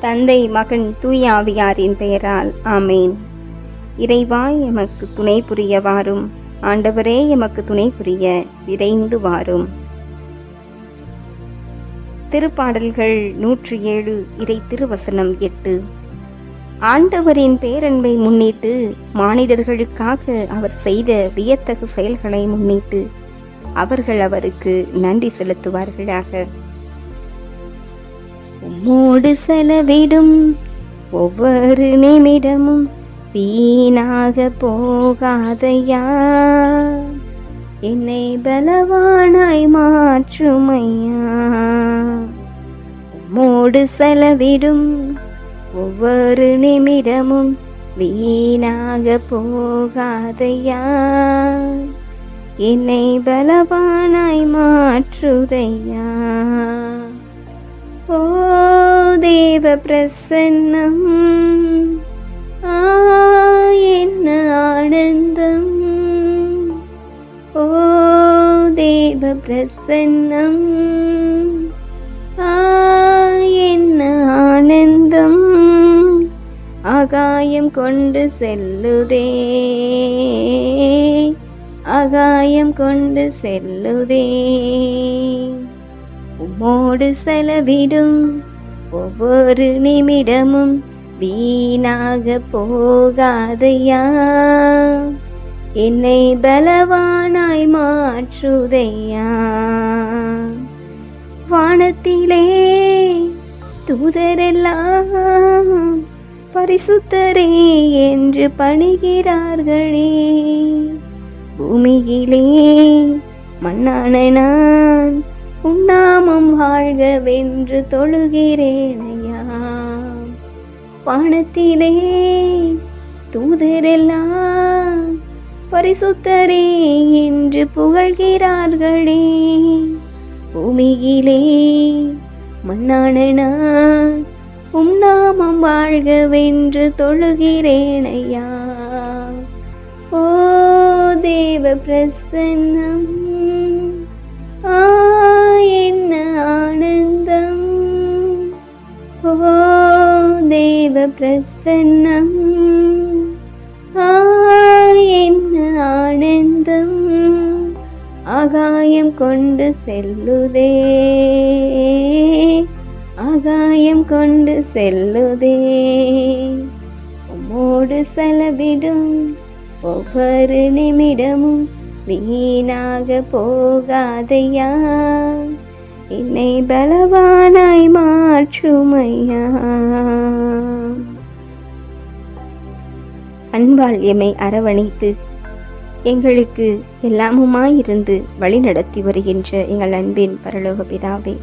தந்தை மகன் தூய ஆவியாரின் பெயரால் ஆமேன். இறைவா எமக்கு துணை புரிய வாரும் ஆண்டவரே எமக்கு துணை புரிய விரைந்து வாரும். திருப்பாடல்கள் நூற்றி ஏழு இறை திருவசனம் எட்டு. ஆண்டவரின் பேரன்பை முன்னிட்டு மானிடர்களுக்காக அவர் செய்த வியத்தகு செயல்களை முன்னிட்டு அவர்கள் அவருக்கு நன்றி செலுத்துவார்களாக. உம்மோடு செலவிடும் ஒவ்வொரு நிமிடமும் வீணாக போகாதையா? என்னை பலவானாய் மாற்றுமையா? உம்மோடு செலவிடும் ஒவ்வொரு நிமிடமும் வீணாக போகாதையா? என்னை பலவானாய் மாற்றுதையா? தேவ பிரசன்னம் ஆ என்ன ஆனந்தம். ஓ தேவ பிரசன்னம் ஆ என்ன ஆனந்தம். ஆகாயம் கொண்டு செல்லுதே ஆகாயம் கொண்டு செல்லுதே. உம்மோடு செலவிடும் ஒவ்வொரு நிமிடமும் வீணாக போகாதையா? என்னை பலவானாய் மாற்றுதையா? வானத்திலே தூதரெல்லாம் பரிசுத்தரே என்று பணிகிறார்களே. பூமியிலே மண்ணான நான் உண்ணாமம் என்று தொழுகிறேன் ஐயா வானத்திலே தூதரெல்லாம் பரிசுத்தரே என்று புகழ்கிறார்களே. பூமியிலே மண்ணான நான் உம் நாமம் வாழ்கவென்று தொழுகிறேனையா ஓ தேவ பிரசன்னம் ஆ என்ன ஆனந்தம்? ஓ தேவ பிரசன்னம். ஆ என்ன ஆனந்தம்? ஆகாயம் கொண்டு செல்லுதே. ஆகாயம் கொண்டு செல்லுதே. உம்மோடு செலவிடும் ஒவ்வொரு நிமிடமும் வீணாக போகாதையா? என்னை பலவானாய் மாற்றுமையா? அன்பால் எம்மை அரவணைத்து எங்களுக்கு எல்லாமுமாயிருந்து வழி நடத்தி வருகின்ற எங்கள் அன்பின் பரலோக பிதாவே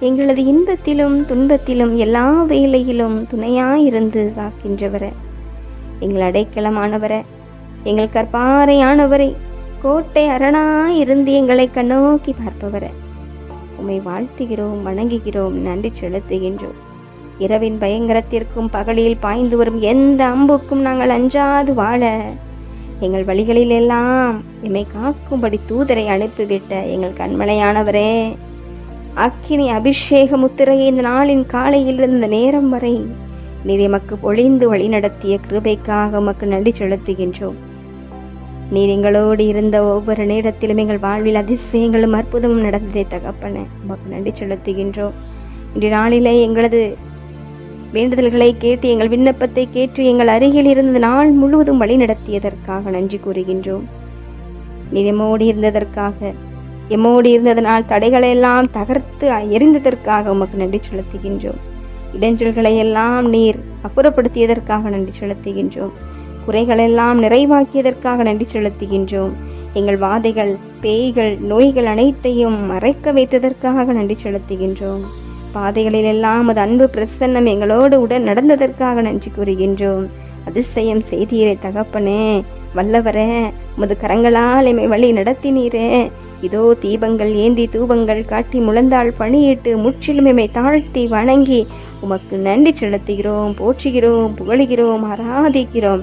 எங்களது இன்பத்திலும் துன்பத்திலும் எல்லா வேலையிலும் துணையாயிருந்து காக்கின்றவரை எங்கள் அடைக்கலமானவரை எங்கள் கற்பாறையானவரை கோட்டை அரணாயிருந்து எங்களை கண்ணோக்கி பார்ப்பவரை. உம்மை வாழ்த்துகிறோம் வணங்குகிறோம் நன்றி செலுத்துகின்றோம். இரவின் பயங்கரத்திற்கும் பகலில் பாய்ந்து வரும் எந்த அம்புக்கும் நாங்கள் அஞ்சாது வாழ. எங்கள் வழிகளில் எல்லாம் எம்மை காக்கும்படி தூதரை அனுப்பிவிட்ட எங்கள் கண்மலையானவரே. அக்கினி அபிஷேக முத்திரையை இந்த நாளின் காலையில் இருந்த நேரம் வரை நீர் எமக்கு பொழிந்து வழிநடத்திய கிருபைக்காக உமக்கு நன்றி செலுத்துகின்றோம். நீர் எங்களோடு இருந்த ஒவ்வொரு நேரத்திலும் எங்கள் வாழ்வில் அதிசயங்களும் அற்புதமும் நடந்ததை தகப்பன உமக்கு நன்றி செலுத்துகின்றோம். இன்று நாளிலே எங்களது வேண்டுதல்களை கேட்டு எங்கள் விண்ணப்பத்தை கேட்டு எங்கள் அருகில் இருந்த நாள் முழுவதும் வழி நடத்தியதற்காக நன்றி கூறுகின்றோம். நீர் எம்மோடு இருந்ததற்காக எம்மோடு இருந்ததனால் தடைகளை எல்லாம் தகர்த்து எரிந்ததற்காக உமக்கு நன்றி செலுத்துகின்றோம். இடைஞ்சல்களை எல்லாம் நீர் அப்புறப்படுத்தியதற்காக நன்றி செலுத்துகின்றோம். குறைகளெல்லாம் நிறைவாக்கியதற்காக நன்றி செலுத்துகின்றோம். எங்கள் வாதைகள் பேய்கள் நோய்கள் அனைத்தையும் மறைக்க வைத்ததற்காக நன்றி செலுத்துகின்றோம். பாதைகளில் எல்லாம் அது அன்பு பிரசன்னம் எங்களோடு உடன் நடந்ததற்காக நன்றி கூறுகின்றோம். அதிசயம் செய்தீரே தகப்பனே வல்லவரே முது கரங்களால் எம்மை வழி நடத்தினீரே. இதோ தீபங்கள் ஏந்தி தூபங்கள் காட்டி முழந்தால் பணியிட்டு முற்றிலும் எம்மை தாழ்த்தி வணங்கி உமக்கு நன்றி செலுத்துகிறோம் போற்றுகிறோம் புகழுகிறோம் ஆராதிக்கிறோம்.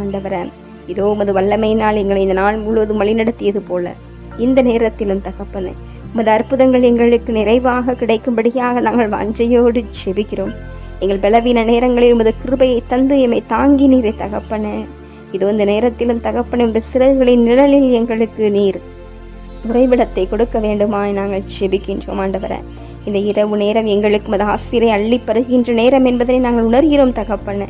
ஆண்டவரே இதோ உமது வல்லமையினால் எங்களை இந்த நாள் முழுவதும் வழிநடத்தியது போல. இந்த நேரத்திலும் தகப்பனே உமது அற்புதங்கள் எங்களுக்கு நிறைவாக கிடைக்கும்படியாக நாங்கள் வஞ்சையோடு ஜெபிக்கிறோம் எங்கள் பலவீன நேரங்களில் உமது கிருபையை தந்து எம்மை தாங்கி நீரை தகப்பனே. இதோ இந்த நேரத்திலும் தகப்பனை இந்த சிறகுகளின் நிழலில் எங்களுக்கு நீர் உறைவிடத்தை கொடுக்க வேண்டுமாய் நாங்கள் ஜெபிக்கின்றோம் ஆண்டவரை. இந்த இரவு நேரம் எங்களுக்கு மது ஆசிரியை அள்ளி பருகின்ற நேரம் என்பதனை நாங்கள் உணர்கிறோம் தகப்பன.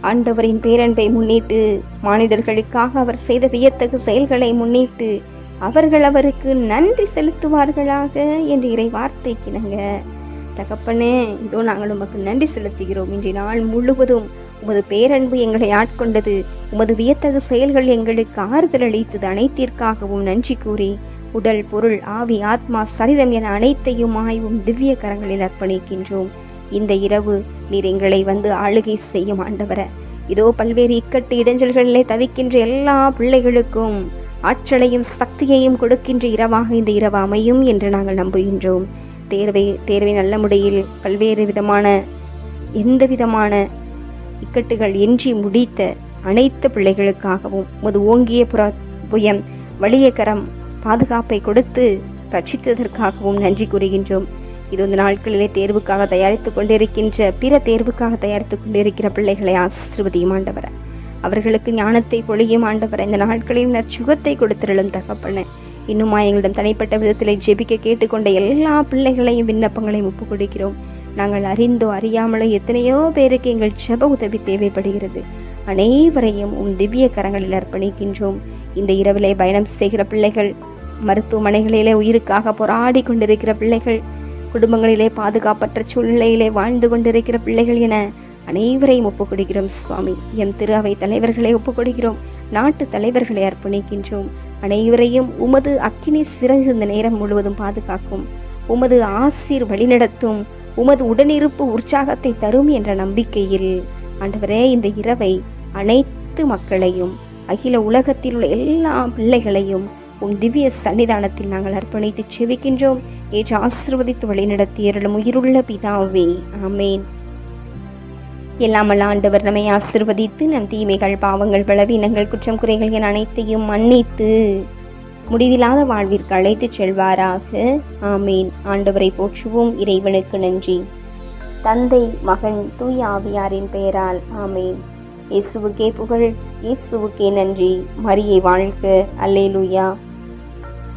ஆண்டவரின் பேரன்பை முன்னிட்டு மானிடர்களுக்காக அவர் செய்த வியத்தகு செயல்களை முன்னிட்டு அவர்கள் அவருக்கு நன்றி செலுத்துவார்களாக என்று இறை வார்த்தைக்கினங்க தகப்பனே இதோ நாங்கள் உமக்கு நன்றி செலுத்துகிறோம். இன்றைய நாள் முழுவதும் உமது பேரன்பு எங்களை ஆட்கொண்டது. உமது வியத்தகு செயல்கள் எங்களுக்கு ஆறுதல் அளித்தது அனைத்திற்காகவும் நன்றி கூறி உடல் பொருள் ஆவி ஆத்மா சரீரம் என அனைத்தையும் ஆய்வும் திவ்ய கரங்களில் அர்ப்பணிக்கின்றோம். இந்த இரவு நீர் எங்களை வந்து ஆளுகை செய்யும் ஆண்டவர. இதோ பல்வேறு இக்கட்டு இடைஞ்சல்களிலே தவிக்கின்ற எல்லா பிள்ளைகளுக்கும் ஆற்றலையும் சக்தியையும் கொடுக்கின்ற இரவாக இந்த இரவு அமையும் என்று நாங்கள் நம்புகின்றோம். தேர்வை தேர்வை நல்ல முறையில் பல்வேறு விதமான எந்த விதமான இக்கட்டுகள் இன்றி முடித்த அனைத்து பிள்ளைகளுக்காகவும் முது ஓங்கிய புற புயம் வலிய கரம் பாதுகாப்பை கொடுத்து ரட்சித்ததற்காகவும் நன்றி கூறுகின்றோம். இது நாட்களிலே தேர்வுக்காக தயாரித்து கொண்டிருக்கின்ற பிற தேர்வுக்காக தயாரித்து கொண்டிருக்கிற பிள்ளைகளை ஆசிர்வதியும் ஆண்டவர. அவர்களுக்கு ஞானத்தை பொழியும் ஆண்டவர. இந்த நாட்களில் நற்சுகத்தை கொடுத்திருளும் தகப்பன. இன்னுமா எங்களிடம் தனிப்பட்ட விதத்தில் ஜெபிக்க கேட்டுக்கொண்ட எல்லா பிள்ளைகளையும் விண்ணப்பங்களையும் ஒப்புக் கொடுக்கிறோம் நாங்கள் அறிந்தோ அறியாமலோ எத்தனையோ பேருக்கு எங்கள் ஜெப உதவி தேவைப்படுகிறது. அனைவரையும் உன் திவ்ய கரங்களில் அர்ப்பணிக்கின்றோம். இந்த இரவிலே பயணம் செய்கிற பிள்ளைகள் மருத்துவமனைகளிலே உயிருக்காக போராடி கொண்டிருக்கிற பிள்ளைகள் குடும்பங்களிலே பாதுகாப்பற்ற சூழ்நிலையிலே வாழ்ந்து கொண்டிருக்கிற பிள்ளைகள் என அனைவரையும் ஒப்புக்கொடுகிறோம் சுவாமி. எம் திரு அவை தலைவர்களை ஒப்புக்கொடுக்கிறோம். நாட்டு தலைவர்களை அர்ப்பணிக்கின்றோம். அனைவரையும் உமது அக்கினி சிறகு இந்த நேரம் முழுவதும் பாதுகாக்கும். உமது ஆசீர் வழிநடத்தும். உமது உடனிருப்பு உற்சாகத்தை தரும் என்ற நம்பிக்கையில் ஆண்டவரே இந்த இரவை அனைத்து மக்களையும் அகில உலகத்தில் உள்ள எல்லா பிள்ளைகளையும் உம் திவ்ய சன்னிதானத்தில் நாங்கள் அர்ப்பணித்து செவிக்கின்றோம் ஏற்று ஆசிர்வதித்து வழிநடத்தி அருளும் உயிருள்ள பிதாவே. ஆமேன். எல்லாமல் ஆண்டவர் நம்மை ஆசிர்வதித்து நம் தீமைகள் பாவங்கள் பலவீனங்கள் குற்றம் குறைகள் என அனைத்தையும் மன்னித்து முடிவில்லாத வாழ்விற்கு அழைத்துச் செல்வாராக. ஆமேன். ஆண்டவரை போற்றுவோம். இறைவனுக்கு நன்றி. தந்தை மகன் தூய் ஆவியாரின் பெயரால். ஆமேன். இயேசுவுக்கே புகழ் இயேசுவுக்கே நன்றி. மரியை வாழ்க. அல்லேலூயா.